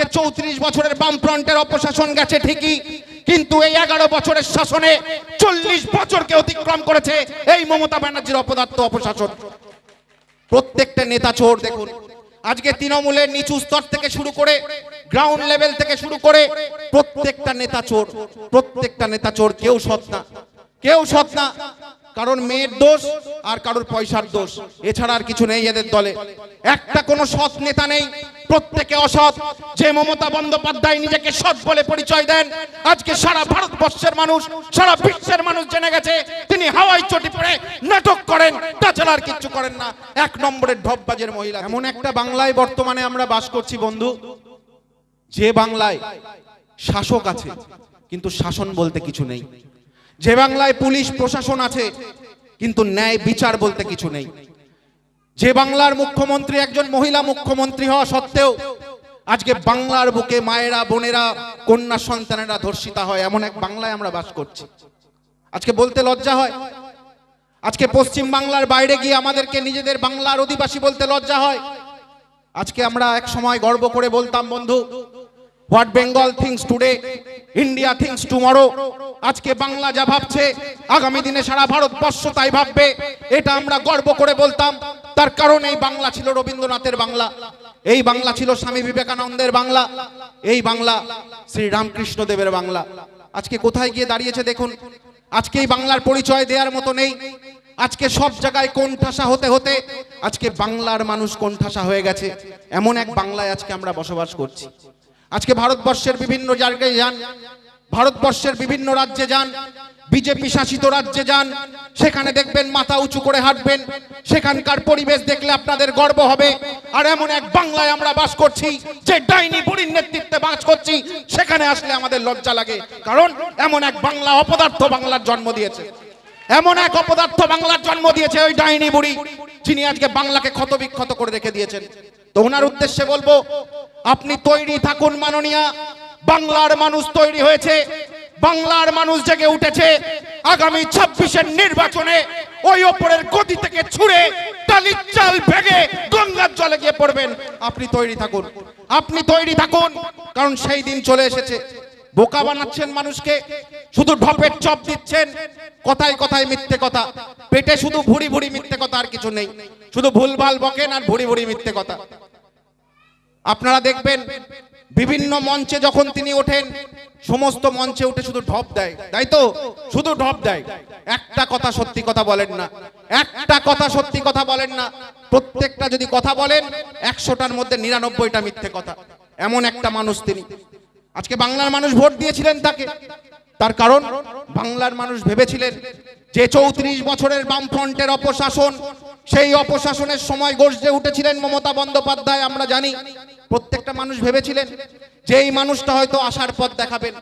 আজকে চৌত্রিশ বছরের বামফ্রন্টের অপশাসন গেছে ঠিকই, কিন্তু এই এগারো বছরের শাসনে চল্লিশ বছরকে অতিক্রম করেছে এই মমতা ব্যানার্জির অপদার্থ অপশাসন। প্রত্যেকটা নেতা চোর, দেখুন। আজকে তৃণমূলের নিচু স্তর থেকে শুরু করে গ্রাউন্ড লেভেল থেকে শুরু করে প্রত্যেকটা নেতা চোর, প্রত্যেকটা নেতা চোর, কেউ সৎ না, কেউ সৎ না। কারণ মেয়ের দোষ আর কারোর পয়সার দোষ। এছাড়া আর কিছু নেই এদের দলে। একটা কোনো সৎ নেতা নেই। প্রত্যেকে অসৎ। যে মমতা বন্দ্যোপাধ্যায় নিজেকে সৎ বলে পরিচয় দেন, আজকে সারা ভারতবর্ষের মানুষ, সারা বিশ্বের মানুষ জেনে গেছে, তিনি হাওয়াই চটি পড়ে নাটক করেন। তাছাড়া আর কিচ্ছু করেন না। এক নম্বরের ঢপবাজের মহিলা এমন একটা বাংলায় বর্তমানে আমরা বাস করছি, বন্ধু। যে বাংলায় শাসক আছে, কিন্তু শাসন বলতে কিছু নেই। যে বাংলায় পুলিশ, প্রশাসন আছে, কিন্তু ন্যায় বিচার বলতে কিছু নেই। যে বাংলার মুখ্যমন্ত্রী একজন মহিলা মুখ্যমন্ত্রী হওয়া সত্ত্বেও, আজকে বাংলার বুকে মায়েরা, বোনেরা, কন্যা সন্তানেরা ধর্ষিতা হয়, এমন এক বাংলায় আমরা বাস করছি। আজকে বলতে লজ্জা হয়। আজকে পশ্চিম বাংলার বাইরে গিয়ে আমাদেরকে নিজেদের বাংলার অধিবাসী বলতে লজ্জা হয়। আজকে আমরা এক সময় গর্ব করে বলতাম, বন্ধু what Bengal thinks today India thinks tomorrow আজকে বাংলা যা ভাবছে, আগামী দিনে সারা ভারতবর্ষ তাই ভাববে। এটা আমরা গর্ব করে বলতাম। তার কারণ এই বাংলা ছিল রবীন্দ্রনাথের বাংলা। এই বাংলা ছিল স্বামী বিবেকানন্দের বাংলা। এই বাংলা শ্রী রামকৃষ্ণ দেবের বাংলা। আজকে কোথায় গিয়ে দাঁড়িয়েছে দেখুন। আজকে এই বাংলার পরিচয় দেওয়ার মতো নেই। আজকে সব জায়গায় কোণঠাসা হতে হতে আজকে বাংলার মানুষ কোণঠাসা হয়ে গেছে। এমন এক বাংলায় আজকে আমরা বসবাস করছি। আজকে ভারতবর্ষের বিভিন্ন জায়গায় যান, ভারতবর্ষের বিভিন্ন রাজ্যে যান, বিজেপি শাসিত রাজ্যে যান, সেখানে দেখবেন মাথা উঁচু করে হাঁটবেন, সেখানকার পরিবেশ দেখলে আপনাদের গর্ব হবে। আর এমন এক বাংলায় আমরা বাস করছি, যে ডাইনি বুড়ির নেতৃত্বে বাস করছি, সেখানে আসলে আমাদের লজ্জা লাগে। কারণ এমন এক বাংলা অপদার্থ বাংলার জন্ম দিয়েছে। এমন এক অপদার্থ বাংলার জন্ম দিয়েছে ওই ডাইনি বুড়ি, যিনি আজকে বাংলাকে ক্ষত বিক্ষত করে রেখে দিয়েছেন। তো ওনার উদ্দেশ্যে বলব, আপনি তৈরি থাকুন মাননীয়া, বাংলার মানুষ তৈরি হয়েছে, বাংলার মানুষ জেগে উঠেছে, আগামী ছাব্বিশের নির্বাচনে ওই ওপরের গতি থেকে ছুড়ে টালির চাল ভেঙে গঙ্গার জলে গিয়ে পড়বেন। আপনি তৈরি থাকুন। আপনি তৈরি থাকুন, কারণ সেই দিন চলে এসেছে। বোকা বানাচ্ছেন মানুষকে, শুধু ঢপের চপ দিচ্ছেন, কথায় কথায় মিথ্যে কথা। পেটে শুধু ভুড়ি ভুড়ি মিথ্যে কথা আর কিছু নেই। শুধু ভুলভাল বকেন আর ভুড়ি ভুড়ি মিথ্যে কথা। আপনারা দেখবেন, বিভিন্ন মঞ্চে যখন তিনি ওঠেন, সমস্ত মঞ্চে উঠে শুধু ঢপ দেয়। তাই তো? শুধু ঢপ দেয়। একটা কথা সত্যি কথা বলেন না। একটা কথা সত্যি কথা বলেন না। প্রত্যেকটা যদি কথা বলেন, একশোটার মধ্যে নিরানব্বইটা মিথ্যে কথা। এমন একটা মানুষ তিনি। আজকে বাংলার মানুষ ভোট দিয়েছিলেন তাকে। তার কারণ, বাংলার মানুষ ভেবেছিলেন যে চৌত্রিশ বছরের বামফ্রন্টের অপশাসন, সেই অপশাসনের সময় গর্জে উঠেছিলেন মমতা বন্দ্যোপাধ্যায়, আমরা জানি। প্রত্যেকটা মানুষ ভেবেছিলেন যে এই মানুষটা হয়তো আসার পথ দেখাবেন।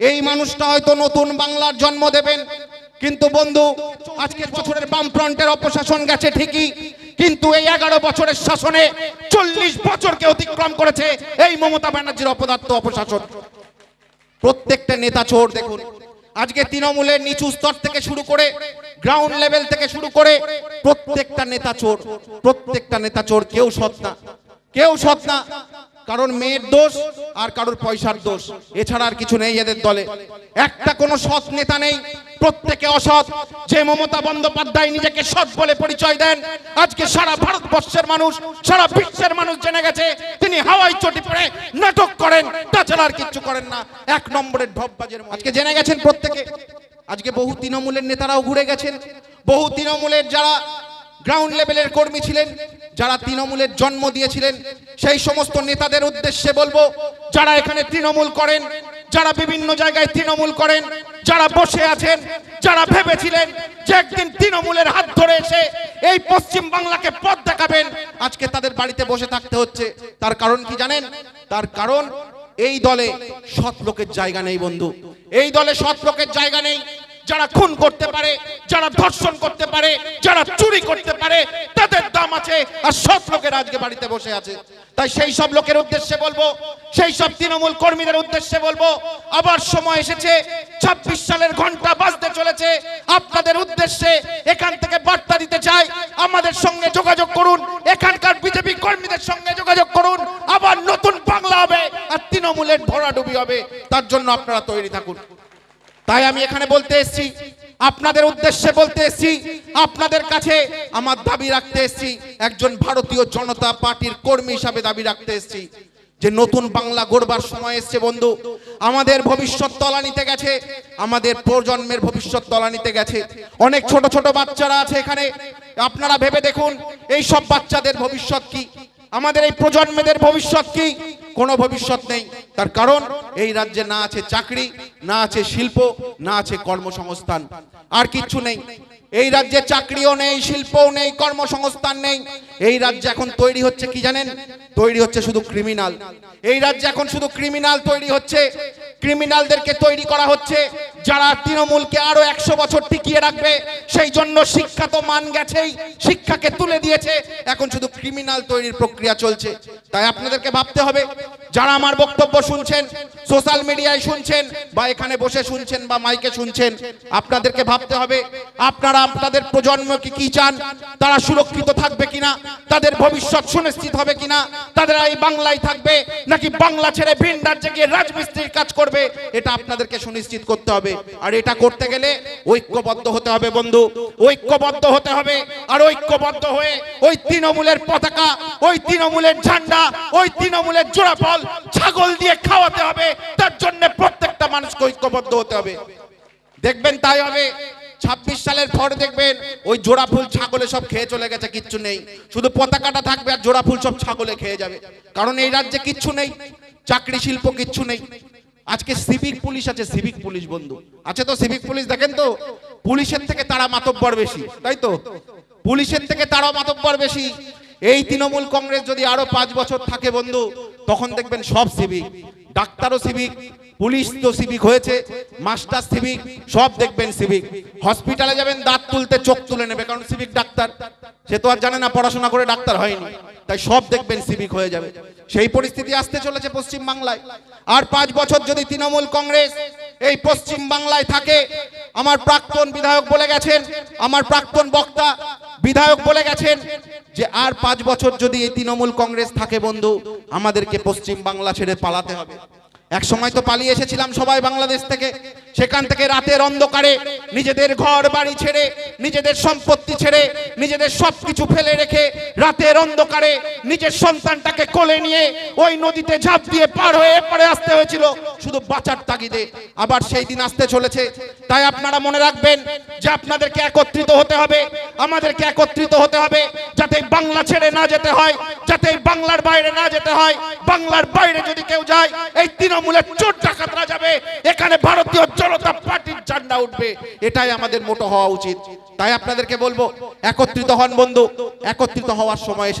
এই মানুষটা হয়তো নতুন বাংলার জন্ম দেবেন। কিন্তু বন্ধু, আজকের বছরের বামফ্রন্টের অপশাসন গেছে ঠিকই কিন্তু এই এগারো বছরের শাসনে চল্লিশ বছরকে অতিক্রম করেছে এই মমতা ব্যানার্জির অপদার্থ অপশাসন। প্রত্যেকটা নেতা চোর দেখুন। আজকে তৃণমূলের নিচু স্তর থেকে শুরু করে গ্রাউন্ড লেভেল থেকে শুরু করে প্রত্যেকটা নেতা চোর, প্রত্যেকটা নেতা চোর, কেউ সৎ না, কেউ সৎ না। কারণ মেয়ের দোষ আর কারোর পয়সার দোষ। এছাড়া আর কিছু নেই এদের দলে। একটা কোনো সৎ নেতা নেই। প্রত্যেকে অসৎ। যে মমতা বন্দ্যোপাধ্যায় নিজেকে সৎ বলে পরিচয় দেন, আজকে সারা ভারতবর্ষের মানুষ, সারা বিশ্বের মানুষ জেনে গেছে, তিনি হাওয়াই চটি পড়ে নাটক করেন, তাছাড়া আর কিচ্ছু করেন না। এক নম্বরের ঢপবাজের। আজকে জেনে গেছেন প্রত্যেকে। আজকে বহু তৃণমূলের নেতারাও ঘুরে গেছেন। বহু তৃণমূলের যারা গ্রাউন্ড লেভেলের কর্মী ছিলেন যারা তৃণমূলের জন্ম দিয়েছিলেন, সেই সমস্ত নেতাদের উদ্দেশ্যে বলব, যারা এখানে তৃণমূল করেন, যারা বিভিন্ন জায়গায় তৃণমূল করেন, যারা বসে আছেন, যারা ভেবেছিলেন যে একদিন তৃণমূলের হাত ধরে এসে এই পশ্চিম বাংলাকে পথ দেখাবেন, আজকে তাদের বাড়িতে বসে থাকতে হচ্ছে। তার কারণ কি জানেন? তার কারণ এই দলে সৎ লোকের জায়গা নেই বন্ধু। এই দলে সৎ লোকের জায়গা নেই। যারা খুন করতে পারে, যারা ধর্ষণ করতে পারে, যারা চুরি করতে পারে আছে, আর সৎ লোকের আজকে বাড়িতে বসে আছে। তাই সেই সব লোকের উদ্দেশ্যে বলব, সেই সব তৃণমূল কর্মীদের উদ্দেশ্যে বলব, আবার সময় এসেছে, ছাব্বিশ সালের ঘণ্টা বাজতে চলেছে। আপনাদের উদ্দেশ্যে এখান থেকে বার্তা দিতে চাই, আমাদের সঙ্গে যোগাযোগ করুন, এখানকার বিজেপি কর্মীদের সঙ্গে যোগাযোগ করুন, আবার নতুন বাংলা হবে, আর তৃণমূলের ভরাডুবি হবে, তার জন্য আপনারা তৈরি থাকুন। তাই আমি এখানে বলতে এসেছি আপনাদের উদ্দেশ্যে বলতে এসেছি, আপনাদের কাছে আমার দাবি রাখতে এসেছি, একজন ভারতীয় জনতা পার্টির কর্মী হিসাবে দাবি রাখতে এসেছি। যে নতুন বাংলা গড়বার সময় এসছে বন্ধু, আমাদের ভবিষ্যৎ তলানিতে গেছে, আমাদের প্রজন্মের ভবিষ্যৎ তলানিতে গেছে। অনেক ছোট ছোট বাচ্চারা আছে এখানে, আপনারা ভেবে দেখুন, এই সব বাচ্চাদের ভবিষ্যৎ কি? আমাদের এই প্রজন্মেদের ভবিষ্যৎ কি? কোনো ভবিষ্যৎ নেই। তার কারণ, এই রাজ্যে না আছে চাকরি, না আছে শিল্প, না আছে কর্মসংস্থান। আর কিচ্ছু নেই। এই রাজ্যে চাকরিও নেই, শিল্পও নেই, কর্মসংস্থান নেই। এই রাজ্যে এখন তৈরি হচ্ছে কি জানেন? তৈরি হচ্ছে শুধু ক্রিমিনাল এই রাজ্যে এখন শুধু ক্রিমিনাল তৈরি হচ্ছে ক্রিমিনালদেরকে তৈরি করা হচ্ছে, যারা তৃণমূলকে আরও একশো বছর টিকিয়ে রাখবে, সেই জন্য শিক্ষা তো মান গেছেই, শিক্ষাকে তুলে দিয়েছে। এখন শুধু ক্রিমিনাল তৈরির প্রক্রিয়া চলছে। তাই আপনাদেরকে ভাবতে হবে যারা আমার বক্তব্য শুনছেন, সোশ্যাল মিডিয়ায় শুনছেন বা এখানে বসে শুনছেন বা মাইকে শুনছেন, আপনাদেরকে ভাবতে হবে, আপনারা আপনাদের প্রজন্মকে কি চান, তারা সুরক্ষিত থাকবে কিনা, তাদের ভবিষ্যৎ সুনিশ্চিত হবে কিনা, তাদের এই বাংলায় থাকবে নাকি বাংলা ছেড়ে ভিন রাজ্যে গিয়ে রাজমিস্ত্রির কাজ করবে, এটা আপনাদেরকে সুনিশ্চিত করতে হবে। আর এটা করতে গেলে ঐক্যবদ্ধ হতে হবে বন্ধু, ঐক্যবদ্ধ হতে হবে। আর ঐক্যবদ্ধ হয়ে ওই তৃণমূলের পতাকা, ওই তৃণমূলের ঝান্ডা, ওই তৃণমূলের জোড়া ফল ছাগল দিয়ে খাওয়াতে হবে, তার জন্য প্রত্যেকটা মানুষকে ঐক্যবদ্ধ হতে হবে। দেখবেন তাই হবে। ছাব্বিশ সালের পরে দেখবেন ওই জোড়া ফুল ছাগলে সব খেয়ে চলে গেছে, কিচ্ছু নেই। শুধু পতাকাটা থাকবে আর জোড়া ফুল সব ছাগলে খেয়ে যাবে। কারণ এই রাজ্যে কিচ্ছু নেই, চাকরি শিল্প কিচ্ছু নেই। আজকে সিভিক পুলিশ আছে, সিভিক পুলিশ বন্ধু। আছে তো সিভিক পুলিশ, দেখেন তো? পুলিশের থেকে তারা মাতব্বর বেশি, তাই তো? পুলিশের থেকে তারাও মাতব্বর বেশি। এই তৃণমূল কংগ্রেস যদি আরও পাঁচ বছর থাকে বন্ধু, তখন দেখবেন সব সিভিক ডাক্তারও সিভিক পুলিশ তো সিভিক হয়েছে মাস্টার সিভিক সব দেখবেন সিভিক হসপিটালে যাবেন, দাঁত তুলতে চোখ তুলে নেবে, কারণ সিভিক ডাক্তার। সে তো আর জানে না, পড়াশোনা করে ডাক্তার হয়নি। তাই সব দেখবেন সিভিক হয়ে যাবে। সেই পরিস্থিতি আসতে চলেছে পশ্চিম বাংলায়। আর পাঁচ বছর যদি তৃণমূল কংগ্রেস এই পশ্চিম বাংলায় থাকে, আমার প্রাক্তন বিধায়ক বলে গেছেন, আমার প্রাক্তন বক্তা বিধায়ক বলে গেছেন যে আর পাঁচ বছর যদি এই তৃণমূল কংগ্রেস থাকে বন্ধু, আমাদেরকে পশ্চিম বাংলা ছেড়ে পালাতে হবে। এক সময় তো পালিয়ে এসেছিলাম সবাই বাংলাদেশ থেকে। সেখান থেকে রাতের অন্ধকারে নিজেদের ঘর বাড়ি ছেড়ে, নিজেদের সম্পত্তি ছেড়ে, নিজেদের সবকিছু ফেলে রেখে রাতের অন্ধকারে নিজের সন্তানটাকে কোলে নিয়ে ওই নদীতে ঝাঁপ দিয়ে পার হয়ে এপারে আসতে হয়েছিল। শুধু বাঁচার তাগিদে আবার সেই দিন আসতে চলেছে। তাই আপনারা মনে রাখবেন যে আপনাদেরকে একত্রিত হতে হবে, আমাদেরকে একত্রিত হতে হবে, যাতে বাংলা ছেড়ে না যেতে হয়। যাতে বাংলার বাইরে না যেতে হয়, বাংলার বাইরে যদি কেউ যায়, এই তৃণমূলের চোর ডাকাতরা যাবে, এখানে ভারতীয় জনতা পার্টির ঝান্ডা উঠবে। এটাই আমাদের মোটো হওয়া উচিত। তাই আপনাদেরকে বলব, একত্রিত হন বন্ধু, একত্রিত হওয়ার সময় এসে